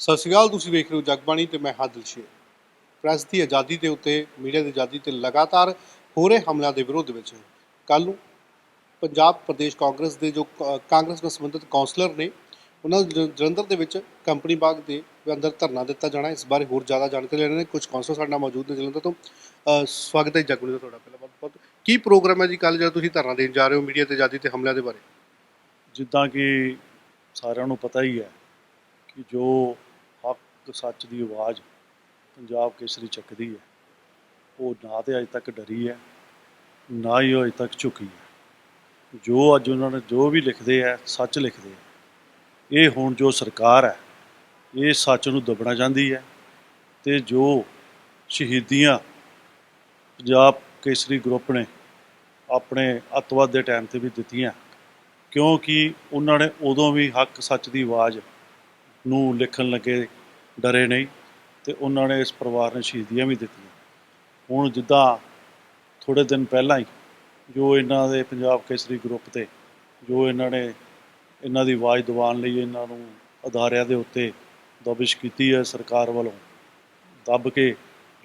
ਸਤਿ ਸ਼੍ਰੀ ਅਕਾਲ, ਤੁਸੀਂ ਵੇਖ ਰਹੇ ਹੋ ਜਗਬਾਣੀ ਤੇ ਮੈਂ ਹਾਂ ਦਿਲਸ਼ੇਰ ਪ੍ਰੈਸ ਦੀ ਆਜ਼ਾਦੀ ਦੇ ਉੱਤੇ, ਮੀਡੀਆ ਦੀ ਆਜ਼ਾਦੀ ਤੇ ਲਗਾਤਾਰ ਹੋ ਰਹੇ ਹਮਲਿਆਂ ਦੇ ਵਿਰੋਧ ਵਿੱਚ ਕੱਲ ਨੂੰ ਪੰਜਾਬ ਪ੍ਰਦੇਸ਼ ਕਾਂਗਰਸ ਦੇ ਜੋ ਕ- ਕਾਂਗਰਸ ਨਾਲ ਸੰਬੰਧਿਤ ਕਾਉਂਸਲਰ ਨੇ, ਉਹਨਾਂ ਜਲੰਧਰ ਦੇ ਵਿੱਚ ਕੰਪਨੀ ਬਾਗ ਦੇ ਅੰਦਰ ਧਰਨਾ ਦਿੱਤਾ ਜਾਣਾ ਇਸ ਬਾਰੇ ਹੋਰ ਜ਼ਿਆਦਾ ਜਾਣਕਾਰੀ ਲੈਣੇ ਨੇ ਕੁਝ ਕਾਉਂਸਲਰ ਸਾਡੇ ਨਾਲ ਮੌਜੂਦ ਨੇ ਜਲੰਧਰ ਤੋਂ। ਸਵਾਗਤ ਹੈ ਜਗਬਾਣੀ ਦਾ ਤੁਹਾਡਾ ਪਹਿਲਾਂ ਬਹੁਤ ਬਹੁਤ। ਕੀ ਪ੍ਰੋਗਰਾਮ ਹੈ ਜੀ ਕੱਲ ਜਦੋਂ ਤੁਸੀਂ ਧਰਨਾ ਦੇਣ ਜਾ ਰਹੇ ਹੋ ਮੀਡੀਆ ਤੇ ਆਜ਼ਾਦੀ ਤੇ ਹਮਲਿਆਂ ਦੇ ਬਾਰੇ? ਜਿੱਦਾਂ ਕਿ ਸਾਰਿਆਂ ਨੂੰ ਪਤਾ ਹੀ ਹੈ ਕਿ ਜੋ ਹੱਕ ਸੱਚ ਦੀ ਆਵਾਜ਼ ਪੰਜਾਬ ਕੇਸਰੀ ਚੱਕਦੀ ਹੈ। ਉਹ ਨਾ ਤੇ ਅਜੇ ਤੱਕ ਡਰੀ ਹੈ, ਨਾ ਹੀ ਉਹ ਅਜੇ ਤੱਕ ਝੁਕੀ ਹੈ। ਜੋ ਅੱਜ ਉਹਨਾਂ ਨੇ ਜੋ ਵੀ ਲਿਖਦੇ ਹੈ ਸੱਚ ਲਿਖਦੇ ਹੈ ਇਹ ਹੁਣ ਜੋ ਸਰਕਾਰ ਹੈ, ਇਹ ਸੱਚ ਨੂੰ ਦਬਣਾ ਚਾਹੁੰਦੀ ਹੈ ਤੇ ਜੋ ਸ਼ਹੀਦੀਆਂ ਪੰਜਾਬ ਕੇਸਰੀ ਗਰੁੱਪ ਨੇ ਆਪਣੇ ਅੱਤਵਾਦ ਦੇ ਟਾਈਮ ਤੇ ਵੀ ਦਿੱਤੀਆਂ, ਕਿਉਂਕਿ ਉਹਨਾਂ ਨੇ ਉਦੋਂ ਵੀ ਹੱਕ ਸੱਚ ਦੀ ਆਵਾਜ਼ ਨੂੰ ਲਿਖਣ ਲੱਗੇ ਡਰੇ ਨਹੀਂ ਤੇ ਉਹਨਾਂ ਨੇ ਇਸ ਪਰਿਵਾਰ ਨੇ ਸ਼ਹੀਦੀਆਂ ਵੀ ਦਿੱਤੀਆਂ। ਹੁਣ ਜਿੱਦਾਂ ਥੋੜੇ ਦਿਨ ਪਹਿਲਾਂ ਹੀ ਜੋ ਇਹਨਾਂ ਦੇ ਪੰਜਾਬ ਕੇਸਰੀ ਗਰੁੱਪ ਤੇ ਜੋ ਇਹਨਾਂ ਨੇ ਇਹਨਾਂ ਦੀ ਆਵਾਜ਼ ਦਿਵਾਉਣ ਲਈ ਇਹਨਾਂ ਨੂੰ ਅਦਾਰਿਆਂ ਦੇ ਉੱਤੇ ਦਬਿਸ਼ ਕੀਤੀ ਹੈ, ਸਰਕਾਰ ਵੱਲੋਂ ਦੱਬ ਕੇ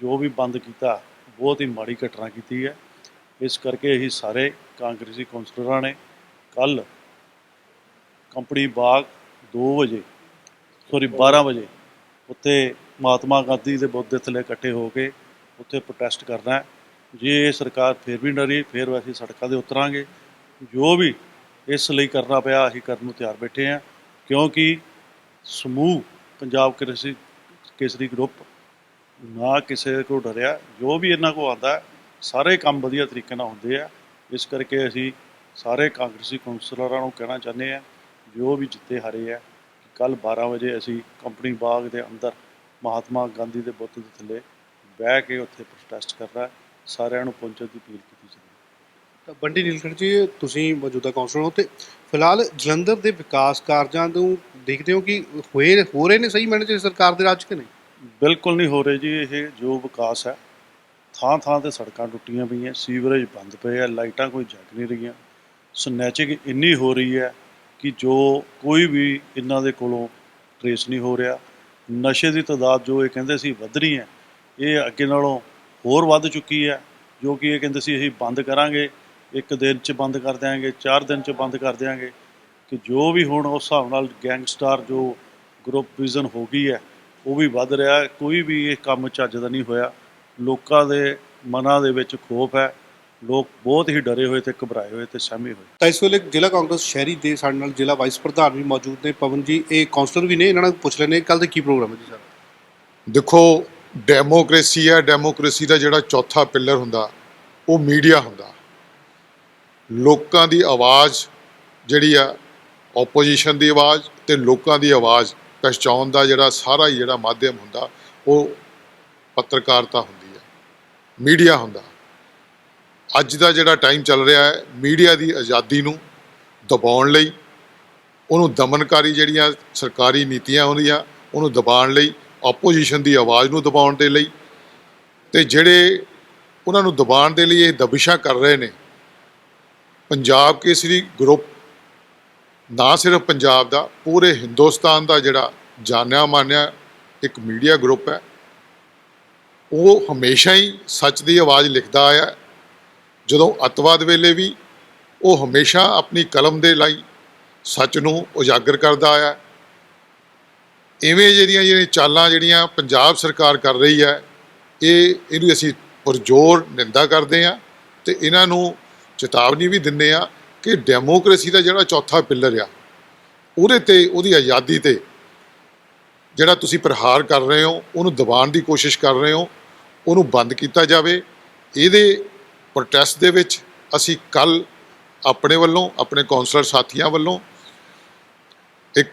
ਜੋ ਵੀ ਬੰਦ ਕੀਤਾ, ਬਹੁਤ ਹੀ ਮਾੜੀ ਘਟਨਾ ਕੀਤੀ ਹੈ। ਇਸ ਕਰਕੇ ਅਸੀਂ ਸਾਰੇ ਕਾਂਗਰਸੀ ਕੌਂਸਲਰਾਂ ਨੇ ਕੱਲ ਕੰਪਨੀ ਬਾਗ 2 ਵਜੇ ਸੌਰੀ 12 ਵਜੇ ਉੱਥੇ ਮਹਾਤਮਾ ਗਾਂਧੀ ਦੇ ਬੁੱਤ ਦੇ ਥੱਲੇ ਇਕੱਠੇ ਹੋ ਕੇ ਉੱਥੇ ਪ੍ਰੋਟੈਸਟ ਕਰਨਾ ਜੇ ਇਹ ਸਰਕਾਰ ਫਿਰ ਵੀ ਡਰੀ, ਫਿਰ ਅਸੀਂ ਸੜਕਾਂ ਦੇ ਉਤਰਾਂਗੇ। ਜੋ ਵੀ ਇਸ ਲਈ ਕਰਨਾ ਪਿਆ, ਅਸੀਂ ਕਰਨ ਨੂੰ ਤਿਆਰ ਬੈਠੇ ਹਾਂ। ਕਿਉਂਕਿ ਸਮੂਹ ਪੰਜਾਬ ਕੇਸਰੀ ਕੇਸਰੀ ਗਰੁੱਪ ਨਾ ਕਿਸੇ ਕੋਲ ਡਰਿਆ। ਜੋ ਵੀ ਇਹਨਾਂ ਕੋਲ ਆਉਂਦਾ ਸਾਰੇ ਕੰਮ ਵਧੀਆ ਤਰੀਕੇ ਨਾਲ ਹੁੰਦੇ ਆ। ਇਸ ਕਰਕੇ ਅਸੀਂ ਸਾਰੇ ਕਾਂਗਰਸੀ ਕੌਂਸਲਰਾਂ ਨੂੰ ਕਹਿਣਾ ਚਾਹੁੰਦੇ ਆ ਜੋ ਵੀ ਜਿੱਤੇ ਹਾਰੇ ਆ। ਕੱਲ 12 ਵਜੇ ਅਸੀਂ ਕੰਪਨੀ ਬਾਗ ਦੇ ਅੰਦਰ ਮਹਾਤਮਾ ਗਾਂਧੀ ਦੇ ਬੁੱਤ ਦੇ ਥੱਲੇ ਬਹਿ ਕੇ ਉੱਥੇ ਪ੍ਰੋਟੈਸਟ ਕਰਨਾ ਹੈ। ਸਾਰਿਆਂ ਨੂੰ ਪਹੁੰਚਣ ਦੀ ਅਪੀਲ ਕੀਤੀ ਜਾਂਦੀ ਤਾਂ ਬੰਡੀ ਨੀਲਕੰਠ ਜੀ ਤੁਸੀਂ ਮੌਜੂਦਾ ਕਾਉਂਸਲਰ ਹੋ ਤੇ ਫਿਲਹਾਲ ਜਲੰਧਰ ਦੇ ਵਿਕਾਸ ਕਾਰਜਾਂ ਨੂੰ ਦੇਖਦੇ ਹੋ ਕਿ ਹੋਏ ਹੋ ਰਹੇ ਨੇ ਸਹੀ ਮੈਨੇ ਚ ਸਰਕਾਰ ਦੇ ਰਾਜ ਕਿ ਨਹੀਂ ਬਿਲਕੁਲ ਨਹੀਂ ਹੋ ਰਹੇ ਜੀ ਇਹ ਜੋ ਵਿਕਾਸ ਹੈ ਥਾਂ ਥਾਂ ਤੇ ਸੜਕਾਂ ਟੁੱਟੀਆਂ ਪਈਆਂ ਸੀਵਰੇਜ ਬੰਦ ਪਏ ਆ ਲਾਈਟਾਂ ਕੋਈ ਜਗ ਨਹੀਂ ਰਹੀਆਂ ਸਨੈਚਿੰਗ ਇੰਨੀ ਹੋ ਰਹੀ ਹੈ ਕਿ ਜੋ ਕੋਈ ਵੀ ਇਹਨਾਂ ਦੇ ਕੋਲੋਂ ਟਰੇਸ ਨਹੀਂ ਹੋ ਰਿਹਾ, ਨਸ਼ੇ ਦੀ ਤਾਦਾਦ ਜੋ ਇਹ ਕਹਿੰਦੇ ਸੀ ਵੱਧ ਰਹੀ ਹੈ, ਇਹ ਅੱਗੇ ਨਾਲੋਂ ਹੋਰ ਵੱਧ ਚੁੱਕੀ ਹੈ, ਜੋ ਕਿ ਇਹ ਕਹਿੰਦੇ ਸੀ ਅਸੀਂ ਬੰਦ ਕਰਾਂਗੇ, ਇੱਕ ਦਿਨ 'ਚ ਬੰਦ ਕਰ ਦਿਆਂਗੇ, ਚਾਰ ਦਿਨ 'ਚ ਬੰਦ ਕਰ ਦਿਆਂਗੇ, ਕਿ ਜੋ ਵੀ ਹੁਣ ਉਸ ਹਿਸਾਬ ਨਾਲ ਗੈਂਗਸਟਰ ਜੋ ਗਰੁੱਪ ਵਿਜ਼ਨ ਹੋ ਗਈ ਹੈ, ਉਹ ਵੀ ਵੱਧ ਰਿਹਾ, ਕੋਈ ਵੀ ਇਹ ਕੰਮ ਚੱਜ ਦਾ ਨਹੀਂ ਹੋਇਆ, ਲੋਕਾਂ ਦੇ ਮਨਾਂ ਦੇ ਵਿੱਚ ਖੋਫ ਹੈ ਲੋਕ ਬਹੁਤ ਹੀ ਡਰੇ ਹੋਏ ਤੇ ਘਬਰਾਏ ਹੋਏ ਤੇ ਸਹਿਮੇ ਹੋਏ। ਤਾਂ ਇਸ ਵੇਲੇ ਜ਼ਿਲ੍ਹਾ ਕਾਂਗਰਸ ਸ਼ਹਿਰੀ ਦੇ ਸਾਡੇ ਨਾਲ ਜ਼ਿਲ੍ਹਾ ਵਾਈਸ ਪ੍ਰਧਾਨ ਵੀ ਮੌਜੂਦ ਨੇ। ਪਵਨ ਜੀ ਇਹ ਕਾਉਂਸਲਰ ਵੀ ਨੇ ਇਹਨਾਂ ਨੂੰ ਪੁੱਛ ਲੈਣੇ ਕੱਲ ਦਾ ਕੀ ਪ੍ਰੋਗਰਾਮ ਹੈ ਜੀ ਸਰ? ਦੇਖੋ ਡੈਮੋਕ੍ਰੇਸੀ ਹੈ ਡੈਮੋਕ੍ਰੇਸੀ ਦਾ ਜਿਹੜਾ ਚੌਥਾ ਪਿੱਲਰ ਹੁੰਦਾ ਉਹ ਮੀਡੀਆ ਹੁੰਦਾ। ਲੋਕਾਂ ਦੀ ਆਵਾਜ਼ ਜਿਹੜੀ ਆ ਆਪੋਜੀਸ਼ਨ ਦੀ ਆਵਾਜ਼ ਤੇ ਲੋਕਾਂ ਦੀ ਆਵਾਜ਼ ਪਛਾਣ ਦਾ ਜਿਹੜਾ ਸਾਰਾ ਹੀ ਜਿਹੜਾ ਮਾਧਿਅਮ ਹੁੰਦਾ ਉਹ ਪੱਤਰਕਾਰਤਾ ਹੁੰਦੀ ਹੈ। ਮੀਡੀਆ ਹੁੰਦਾ। ਅੱਜ ਦਾ ਜਿਹੜਾ ਟਾਈਮ ਚੱਲ ਰਿਹਾ ਹੈ, ਮੀਡੀਆ ਦੀ ਆਜ਼ਾਦੀ ਨੂੰ ਦਬਾਉਣ ਲਈ, ਉਹਨੂੰ ਦਮਨਕਾਰੀ ਜਿਹੜੀਆਂ ਸਰਕਾਰੀ ਨੀਤੀਆਂ ਹੁੰਦੀਆਂ, ਉਹਨੂੰ ਦਬਾਉਣ ਲਈ ਆਪੋਜੀਸ਼ਨ ਦੀ ਆਵਾਜ਼ ਨੂੰ ਦਬਾਉਣ ਦੇ ਲਈ ਤੇ ਜਿਹੜੇ ਉਹਨਾਂ ਨੂੰ ਦਬਾਉਣ ਦੇ ਲਈ ਇਹ ਦਬਿਸ਼ਾਂ ਕਰ ਰਹੇ ਨੇ, ਪੰਜਾਬ ਕੇਸਰੀ ਗਰੁੱਪ, ਨਾ ਸਿਰਫ ਪੰਜਾਬ ਦਾ, ਪੂਰੇ ਹਿੰਦੁਸਤਾਨ ਦਾ ਜਿਹੜਾ ਜਾਣਿਆ ਮਾਨਿਆ ਇੱਕ ਮੀਡੀਆ ਗਰੁੱਪ ਹੈ, ਉਹ ਹਮੇਸ਼ਾ ਹੀ ਸੱਚ ਦੀ ਆਵਾਜ਼ ਲਿਖਦਾ ਆਇਆ ਜਦੋਂ ਅੱਤਵਾਦ ਵੇਲੇ ਵੀ ਉਹ ਹਮੇਸ਼ਾ ਆਪਣੀ ਕਲਮ ਦੇ ਲਈ ਸੱਚ ਨੂੰ ਉਜਾਗਰ ਕਰਦਾ ਆਇਆ। ਇਵੇਂ ਜਿਹੜੀਆਂ ਜਿਹੜੀਆਂ ਚਾਲਾਂ ਜਿਹੜੀਆਂ ਪੰਜਾਬ ਸਰਕਾਰ ਕਰ ਰਹੀ ਹੈ, ਇਹ ਇਹਨੂੰ ਅਸੀਂ ਪੁਰਜੋਰ ਨਿੰਦਾ ਕਰਦੇ ਹਾਂ ਤੇ ਇਹਨਾਂ ਨੂੰ ਚੇਤਾਵਨੀ ਵੀ ਦਿੰਦੇ ਆ ਕਿ ਡੈਮੋਕ੍ਰੇਸੀ ਦਾ ਜਿਹੜਾ ਚੌਥਾ ਪਿੱਲਰ ਆ, ਉਹਦੇ ਤੇ, ਉਹਦੀ ਆਜ਼ਾਦੀ ਤੇ ਜਿਹੜਾ ਤੁਸੀਂ ਪ੍ਰਹਾਰ ਕਰ ਰਹੇ ਹੋ, ਉਹਨੂੰ ਦਬਾਉਣ ਦੀ ਕੋਸ਼ਿਸ਼ ਕਰ ਰਹੇ ਹੋ, ਉਹਨੂੰ ਬੰਦ ਕੀਤਾ ਜਾਵੇ। ਇਹਦੇ ਪ੍ਰੋਟੈਸਟ ਦੇ ਵਿੱਚ ਅਸੀਂ ਕੱਲ ਆਪਣੇ ਵੱਲੋਂ, ਆਪਣੇ ਕੌਂਸਲਰ ਸਾਥੀਆਂ ਵੱਲੋਂ ਇੱਕ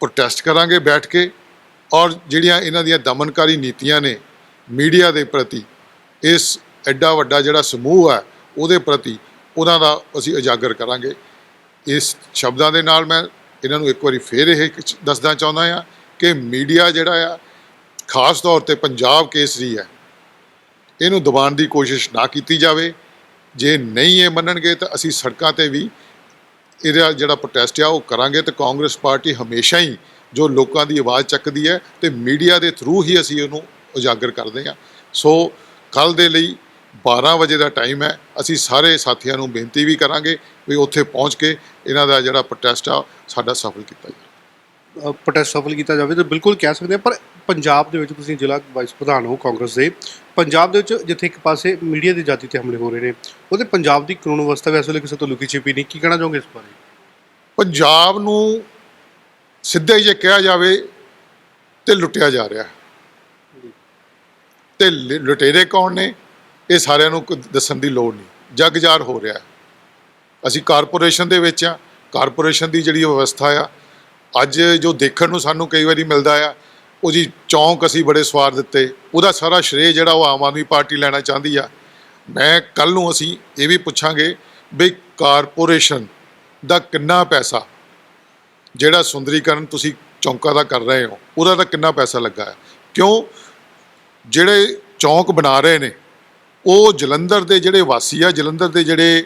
ਪ੍ਰੋਟੈਸਟ ਕਰਾਂਗੇ ਬੈਠ ਕੇ ਔਰ ਜਿਹੜੀਆਂ ਇਹਨਾਂ ਦੀਆਂ ਦਮਨਕਾਰੀ ਨੀਤੀਆਂ ਨੇ ਮੀਡੀਆ ਦੇ ਪ੍ਰਤੀ, ਇਸ ਐਡਾ ਵੱਡਾ ਜਿਹੜਾ ਸਮੂਹ ਹੈ ਉਹਦੇ ਪ੍ਰਤੀ ਉਹਨਾਂ ਦਾ ਅਸੀਂ ਉਜਾਗਰ ਕਰਾਂਗੇ। ਇਸ ਸ਼ਬਦਾਂ ਦੇ ਨਾਲ ਮੈਂ ਇਹਨਾਂ ਨੂੰ ਇੱਕ ਵਾਰੀ ਫੇਰ ਇਹ ਦੱਸਣਾ ਚਾਹੁੰਦਾ ਹਾਂ ਕਿ ਮੀਡੀਆ ਜਿਹੜਾ ਆ, ਖਾਸ ਤੌਰ ਤੇ ਪੰਜਾਬ ਕੇਸਰੀ ਹੈ ਇਹਨੂੰ ਦਬਾਉਣ ਦੀ ਕੋਸ਼ਿਸ਼ ਨਾ ਕੀਤੀ ਜਾਵੇ। ਜੇ ਨਹੀਂ ਇਹ ਮੰਨਣਗੇ ਤਾਂ ਅਸੀਂ ਸੜਕਾਂ ਤੇ ਵੀ ਇਹਦਾ ਜਿਹੜਾ ਪ੍ਰੋਟੈਸਟ ਆ ਉਹ ਕਰਾਂਗੇ ਤੇ ਕਾਂਗਰਸ ਪਾਰਟੀ ਹਮੇਸ਼ਾ ਹੀ ਜੋ ਲੋਕਾਂ ਦੀ ਆਵਾਜ਼ ਚੱਕਦੀ ਹੈ ਤੇ ਮੀਡੀਆ ਦੇ ਥਰੂ ਹੀ ਅਸੀਂ ਉਹਨੂੰ ਉਜਾਗਰ ਕਰਦੇ ਹਾਂ। ਸੋ ਕੱਲ ਦੇ ਲਈ 12 ਵਜੇ ਦਾ ਟਾਈਮ ਹੈ। ਅਸੀਂ ਸਾਰੇ ਸਾਥੀਆਂ ਨੂੰ ਬੇਨਤੀ ਵੀ ਕਰਾਂਗੇ ਵੀ ਉੱਥੇ ਪਹੁੰਚ ਕੇ ਇਹਨਾਂ ਦਾ ਜਿਹੜਾ ਪ੍ਰੋਟੈਸਟ ਆ ਸਾਡਾ ਸਫਲ ਕੀਤਾ ਜਾਵੇ। ਪ੍ਰੋਟੈਸਟ ਸਫਲ ਕੀਤਾ ਜਾਵੇ ਤਾਂ ਬਿਲਕੁਲ ਕਹਿ ਸਕਦੇ ਹਾਂ ਪਰ ਪੰਜਾਬ ਦੇ ਵਿੱਚ ਤੁਸੀਂ ਜ਼ਿਲ੍ਹਾ ਵਾਈਸ ਪ੍ਰਧਾਨ ਹੋ ਕਾਂਗਰਸ ਦੇ ਪੰਜਾਬ ਦੇ ਵਿੱਚ ਜਿੱਥੇ ਇੱਕ ਪਾਸੇ ਮੀਡੀਆ ਦੀ ਆਜ਼ਾਦੀ ਤੇ ਹਮਲੇ ਹੋ ਰਹੇ ਨੇ ਉਹਦੇ ਪੰਜਾਬ ਦੀ ਕਾਨੂੰਨ ਵਿਵਸਥਾ ਵੀ ਇਸ ਵੇਲੇ ਕਿਸੇ ਤੋਂ ਲੁਕੀ ਛਿਪੀ ਨਹੀਂ ਕੀ ਕਹਿਣਾ ਚਾਹੋਗੇ ਇਸ ਬਾਰੇ? ਪੰਜਾਬ ਨੂੰ ਸਿੱਧੇ ਜੇ ਕਿਹਾ ਜਾਵੇ ਤੇ ਲੁੱਟਿਆ ਜਾ ਰਿਹਾ। ਤੇ ਲੁਟੇਰੇ ਕੌਣ ਨੇ? ਇਹ ਸਾਰਿਆਂ ਨੂੰ ਦੱਸਣ ਦੀ ਲੋੜ ਨਹੀਂ ਜਗ ਜਾਰ ਹੋ ਰਿਹਾ। ਅਸੀਂ ਕਾਰਪੋਰੇਸ਼ਨ ਦੇ ਵਿੱਚ ਆ ਕਾਰਪੋਰੇਸ਼ਨ ਦੀ ਜਿਹੜੀ ਵਿਵਸਥਾ ਆ ਅੱਜ ਜੋ ਦੇਖਣ ਨੂੰ ਸਾਨੂੰ ਕਈ ਵਾਰੀ ਮਿਲਦਾ ਆ ਉਹ ਜੀ ਚੌਂਕ ਅਸੀਂ ਬੜੇ ਸਵਾਰ ਦਿੱਤੇ। ਉਹਦਾ ਸਾਰਾ ਸ਼੍ਰੇਅ ਜਿਹੜਾ ਉਹ ਆਮ ਆਦਮੀ ਪਾਰਟੀ ਲੈਣਾ ਚਾਹੁੰਦੀ ਆ। ਮੈਂ ਕੱਲ ਨੂੰ ਅਸੀਂ ਇਹ ਵੀ ਪੁੱਛਾਂਗੇ ਵੀ ਕਾਰਪੋਰੇਸ਼ਨ ਦਾ ਕਿੰਨਾ ਪੈਸਾ, ਜਿਹੜਾ ਸੁੰਦਰੀਕਰਨ ਤੁਸੀਂ ਚੌਂਕਾਂ ਦਾ ਕਰ ਰਹੇ ਹੋ, ਉਹਦਾ ਤਾਂ ਕਿੰਨਾ ਪੈਸਾ ਲੱਗਾ ਹੈ ਕਿਉਂ? ਜਿਹੜੇ ਚੌਂਕ ਬਣਾ ਰਹੇ ਨੇ, ਉਹ ਜਲੰਧਰ ਦੇ ਜਿਹੜੇ ਵਾਸੀ ਆ, ਜਲੰਧਰ ਦੇ ਜਿਹੜੇ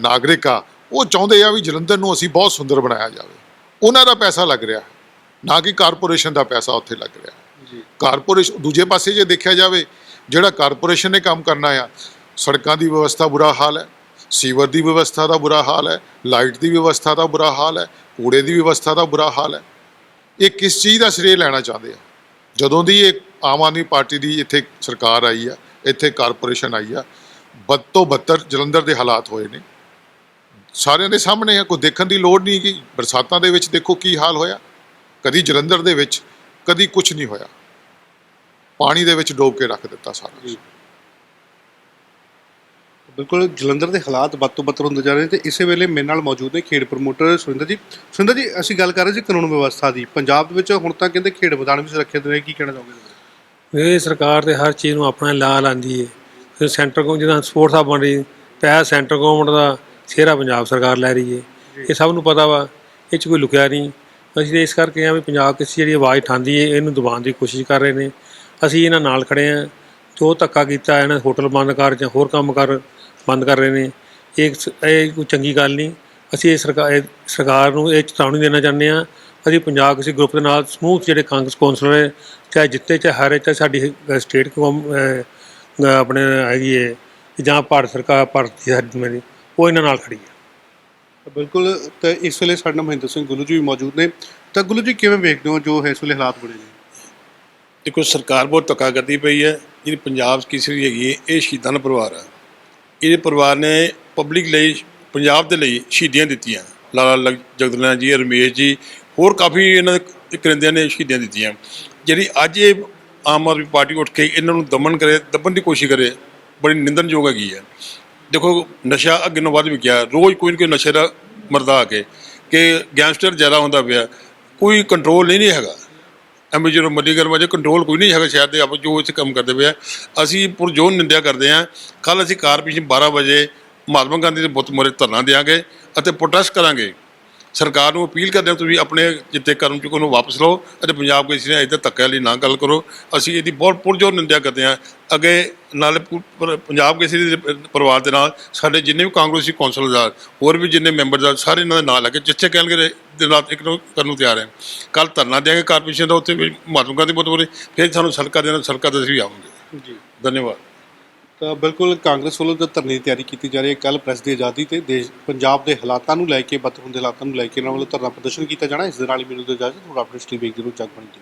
ਨਾਗਰਿਕ ਆ, ਉਹ ਚਾਹੁੰਦੇ ਆ ਵੀ ਜਲੰਧਰ ਨੂੰ ਅਸੀਂ ਬਹੁਤ ਸੁੰਦਰ ਬਣਾਇਆ ਜਾਵੇ। ਉਹਨਾਂ ਦਾ ਪੈਸਾ ਲੱਗ ਰਿਹਾ। ਨਾ ਕਿ ਕਾਰਪੋਰੇਸ਼ਨ ਦਾ ਪੈਸਾ ਉੱਥੇ ਲੱਗ ਰਿਹਾ। ਜੀ। ਕਾਰਪੋਰੇਸ਼ਨ ਦੂਜੇ ਪਾਸੇ ਜੇ ਦੇਖਿਆ ਜਾਵੇ ਜਿਹੜਾ ਕਾਰਪੋਰੇਸ਼ਨ ਨੇ ਕੰਮ ਕਰਨਾ ਆ ਸੜਕਾਂ ਦੀ ਵਿਵਸਥਾ ਬੁਰਾ ਹਾਲ ਹੈ ਸੀਵਰ ਦੀ ਵਿਵਸਥਾ ਦਾ ਬੁਰਾ ਹਾਲ ਹੈ ਲਾਈਟ ਦੀ ਵਿਵਸਥਾ ਦਾ ਬੁਰਾ ਹਾਲ ਹੈ ਕੂੜੇ ਦੀ ਵਿਵਸਥਾ ਦਾ ਬੁਰਾ ਹਾਲ ਹੈ। ਇਹ ਕਿਸ ਚੀਜ਼ ਦਾ ਸ਼੍ਰੇਅ ਲੈਣਾ ਚਾਹੁੰਦੇ ਆ? ਜਦੋਂ ਦੀ ਇਹ ਆਮ ਆਦਮੀ ਪਾਰਟੀ ਦੀ ਇੱਥੇ ਸਰਕਾਰ ਆਈ ਆ ਇੱਥੇ ਕਾਰਪੋਰੇਸ਼ਨ ਆਈ ਆ ਬਦ ਤੋਂ ਬੱਤਰ ਜਲੰਧਰ ਦੇ ਹਾਲਾਤ ਹੋਏ ਨੇ। ਸਾਰਿਆਂ ਦੇ ਸਾਹਮਣੇ ਆ ਕੋਈ ਦੇਖਣ ਦੀ ਲੋੜ ਨਹੀਂ ਕਿ ਬਰਸਾਤਾਂ ਦੇ ਵਿੱਚ ਦੇਖੋ ਕੀ ਹਾਲ ਹੋਇਆ। ਕਦੀ ਜਲੰਧਰ ਦੇ ਵਿੱਚ ਕਦੀ ਕੁਝ ਨਹੀਂ ਹੋਇਆ। ਪਾਣੀ ਦੇ ਵਿੱਚ ਡੋਬ ਕੇ ਰੱਖ ਦਿੱਤਾ ਸਾਰਾ। ਜੀ। ਬਿਲਕੁਲ ਜਲੰਧਰ ਦੇ ਹਾਲਾਤ ਵੱਧ ਤੋਂ ਬੱਤਰ ਹੁੰਦੇ ਜਾ ਰਹੇ ਨੇ ਤੇ ਇਸੇ ਵੇਲੇ ਮੇਰੇ ਨਾਲ ਮੌਜੂਦ ਨੇ ਖੇਡ ਪ੍ਰਮੋਟਰ ਸੁਰਿੰਦਰ ਜੀ। ਸੁਰਿੰਦਰ ਜੀ ਅਸੀਂ ਗੱਲ ਕਰ ਰਹੇ ਸੀ ਕਾਨੂੰਨ ਵਿਵਸਥਾ ਦੀ। ਪੰਜਾਬ ਦੇ ਵਿੱਚ ਹੁਣ ਤਾਂ ਕਹਿੰਦੇ ਖੇਡ ਮੈਦਾਨ ਵੀ ਸੁਰੱਖਿਅਤ ਨੇ ਕੀ ਕਹਿਣਾ ਚਾਹੋਗੇ? ਇਹ ਸਰਕਾਰ ਤੇ ਹਰ ਚੀਜ਼ ਨੂੰ ਆਪਣਾ ਲਾ ਲਾਂਦੀ ਫਿਰ ਸੈਂਟਰ ਕੋ ਜਿਹਦਾ ਸਪੋਰਟਸ ਹੱਬ ਬਣ ਰਹੀ ਪੈਸਾ ਸੈਂਟਰ ਗਵਰਨਮੈਂਟ ਦਾ ਸਿਹਰਾ ਪੰਜਾਬ ਸਰਕਾਰ ਲੈ ਰਹੀ ਏ। ਇਹ ਸਭ ਨੂੰ ਪਤਾ ਵਾ ਇਹ 'ਚ ਕੋਈ ਲੁਕਿਆ ਨਹੀਂ। ਅਸੀਂ ਤੇ ਇਸ ਕਰਕੇ ਆ ਵੀ ਪੰਜਾਬ ਕਿਸੇ ਜਿਹੜੀ ਆਵਾਜ਼ ਠਾਂਦੀ ਏ ਇਹਨੂੰ ਦਬਾਉਣ ਦੀ ਕੋਸ਼ਿਸ਼ ਕਰ ਰਹੇ ਨੇ। ਅਸੀਂ ਇਹਨਾਂ ਨਾਲ ਖੜੇ ਆ ਜੋ ਧੱਕਾ ਕੀਤਾ ਇਹਨਾਂ ਹੋਟਲ ਬੰਦ ਕਰ ਜਾਂ ਹੋਰ ਕੰਮ ਕਰ ਬੰਦ ਕਰ ਰਹੇ ਨੇ। ਇਹ ਕੋਈ ਚੰਗੀ ਗੱਲ ਨਹੀਂ। ਅਸੀਂ ਇਹ ਸਰਕਾਰ ਸਰਕਾਰ ਨੂੰ ਇਹ ਚੇਤਾਵਨੀ ਦੇਣਾ ਚਾਹੁੰਦੇ ਆ ਅਸੀਂ ਪੰਜਾਬ ਕਿਸੇ ਗਰੁੱਪ ਦੇ ਨਾਲ ਸਮੂਹ ਜਿਹੜੇ ਕਾਂਗਰਸ ਕੌਂਸਲਰ ਹੈ ਚਾਹੇ ਜਿੱਤੇ ਚਾਹੇ ਹਾਰੇ ਚਾਹੇ ਸਾਡੀ ਸਟੇਟ ਆਪਣੇ ਹੈਗੀ ਹੈ ਜਾਂ ਭਾਰਤ ਸਰਕਾਰ ਭਾਰਤ ਦੀ ਸਾਡੀ ਮੇਰੀ ਉਹ ਇਹਨਾਂ ਨਾਲ ਖੜੀ ਹੈ ਬਿਲਕੁਲ ਤੇ ਇਸ ਵੇਲੇ ਸਾਡੇ ਨਾਲ ਮਹਿੰਦਰ ਸਿੰਘ ਗੁੱਲੂ ਜੀ ਵੀ ਮੌਜੂਦ ਨੇ। ਤਾਂ ਗੁੱਲੂ ਜੀ ਕਿਵੇਂ ਵੇਖਦੇ ਹੋ ਜੋ ਇਸ ਵੇਲੇ ਹਾਲਾਤ ਬਣੇ ਨੇ? ਦੇਖੋ ਸਰਕਾਰ ਬਹੁਤ ਧੱਕਾ ਕਰਦੀ ਪਈ ਹੈ। ਜਿਹੜੀ ਪੰਜਾਬ ਕੇਸਰੀ ਹੈਗੀ ਹੈ ਇਹ ਸ਼ਹੀਦਾਂ ਦਾ ਪਰਿਵਾਰ ਹੈ ਇਹਦੇ ਪਰਿਵਾਰ ਨੇ ਪਬਲਿਕ ਲਈ ਪੰਜਾਬ ਦੇ ਲਈ ਸ਼ਹੀਦੀਆਂ ਦਿੱਤੀਆਂ। ਲਾਲਾ ਜਗਦਲਨਾ ਜੀ ਰਮੇਸ਼ ਜੀ ਹੋਰ ਕਾਫੀ ਇਹਨਾਂ ਦੇ ਕਰਿੰਦਿਆਂ ਨੇ ਸ਼ਹੀਦੀਆਂ ਦਿੱਤੀਆਂ। ਜਿਹੜੀ ਅੱਜ ਇਹ ਆਮ ਆਦਮੀ ਪਾਰਟੀ ਉੱਠ ਕੇ ਇਹਨਾਂ ਨੂੰ ਦਮਨ ਕਰੇ ਦੱਬਣ ਦੀ ਕੋਸ਼ਿਸ਼ ਕਰੇ ਬੜੀ ਨਿੰਦਣਯੋਗ ਹੈਗੀ ਹੈ। ਦੇਖੋ, ਨਸ਼ਾ ਅੱਗੇ ਨੂੰ ਵੱਧ ਵੀ ਗਿਆ। ਰੋਜ਼ ਕੋਈ ਨਾ ਕੋਈ ਨਸ਼ੇ ਦਾ ਮਰਦਾ ਆ ਕੇ, ਕਿ ਗੈਂਗਸਟਰ ਜ਼ਿਆਦਾ ਹੁੰਦਾ ਪਿਆ। ਕੋਈ ਕੰਟਰੋਲ ਨਹੀਂ ਨਹੀਂ ਹੈਗਾ। ਐਵੇਂ ਜਦੋਂ ਮੱਲੀਗਰ ਵਜੇ ਕੰਟਰੋਲ ਕੋਈ ਨਹੀਂ ਹੈਗਾ ਸ਼ਹਿਰ ਦੇ, ਆਪ ਜੋ ਇੱਥੇ ਕੰਮ ਕਰਦੇ ਪਏ ਆ। ਅਸੀਂ ਪੁਰਜੋਰ ਨਿੰਦਿਆ ਕਰਦੇ ਹਾਂ ਕੱਲ ਅਸੀਂ ਕਾਰਪੋਰੇਸ਼ਨ 12 ਵਜੇ ਮਹਾਤਮਾ ਗਾਂਧੀ ਦੇ ਬੁੱਤ ਮੋਰੇ ਧਰਨਾ ਦੇਵਾਂਗੇ ਅਤੇ ਪ੍ਰੋਟੈਸਟ ਕਰਾਂਗੇ। ਸਰਕਾਰ ਨੂੰ ਅਪੀਲ ਕਰਦੇ ਹਾਂ ਤੁਸੀਂ ਆਪਣੇ ਜਿੱਤੇ ਕਰਮ ਚੁੱਕੋ ਨੂੰ ਵਾਪਸ ਲਓ ਅਤੇ ਪੰਜਾਬ ਕਿਸੇ ਨੇ ਇੱਧਰ ਧੱਕੇ ਲਈ ਨਾ ਗੱਲ ਕਰੋ। ਅਸੀਂ ਇਹਦੀ ਬਹੁਤ ਪੁਰਜੋਰ ਨਿੰਦਿਆ ਕਰਦੇ ਹਾਂ। ਅੱਗੇ ਨਾਲੇ ਪੰਜਾਬ ਕੇਸਰੀ ਦੇ ਪਰਿਵਾਰ ਦੇ ਨਾਲ ਸਾਡੇ ਜਿੰਨੇ ਵੀ ਕਾਂਗਰਸੀ ਕੌਂਸਲਰ ਹੋਰ ਵੀ ਜਿੰਨੇ ਮੈਂਬਰ ਆ ਸਾਰੇ ਇਹਨਾਂ ਦੇ ਨਾਲ ਲੈ ਕੇ ਜਿੱਥੇ ਕਹਿਣਗੇ ਦੇ ਨਾਲ ਇੱਕ ਨੂੰ ਕਰਨ ਨੂੰ ਤਿਆਰ ਹੈ। ਕੱਲ ਧਰਨਾ ਦੇਵਾਂਗੇ ਕਾਰਪੋਰੇਸ਼ਨ ਦਾ ਉੱਥੇ ਵੀ ਮਹਾਤਮਾ ਗਾਂਧੀ ਬੁੱਤ ਮੋਰੇ ਫਿਰ ਸਾਨੂੰ ਸੜਕਾਂ ਦੇਣਾ ਸੜਕਾਂ ਤੇ ਅਸੀਂ ਵੀ ਆਵਾਂਗੇ। ਜੀ। ਧੰਨਵਾਦ। ਤਾਂ ਬਿਲਕੁਲ ਕਾਂਗਰਸ ਵੱਲੋਂ ਜੋ ਧਰਨੇ ਦੀ ਤਿਆਰੀ ਕੀਤੀ ਜਾ ਰਹੀ ਹੈ ਕੱਲ ਪ੍ਰੈਸ ਦੀ ਆਜ਼ਾਦੀ ਤੇ ਦੇਸ਼, ਪੰਜਾਬ ਦੇ ਹਾਲਾਤਾਂ ਨੂੰ ਲੈ ਕੇ, ਬੱਤਰ ਹੁੰਦੇ ਹਾਲਾਤਾਂ ਨੂੰ ਲੈ ਕੇ ਇਹਨਾਂ ਵੱਲੋਂ ਧਰਨਾ ਪ੍ਰਦਰਸ਼ਨ ਕੀਤਾ ਜਾਣਾ ਇਸ ਦੇ ਨਾਲ ਹੀ ਮੈਨੂੰ ਦਿਓ ਇਜਾਜ਼ਤ, ਹੋਰ ਆਪਣੇ ਸਟ੍ਰੀਮ ਵੇਖਦੇ ਰਹੋ ਜਗਬਾਣੀ TV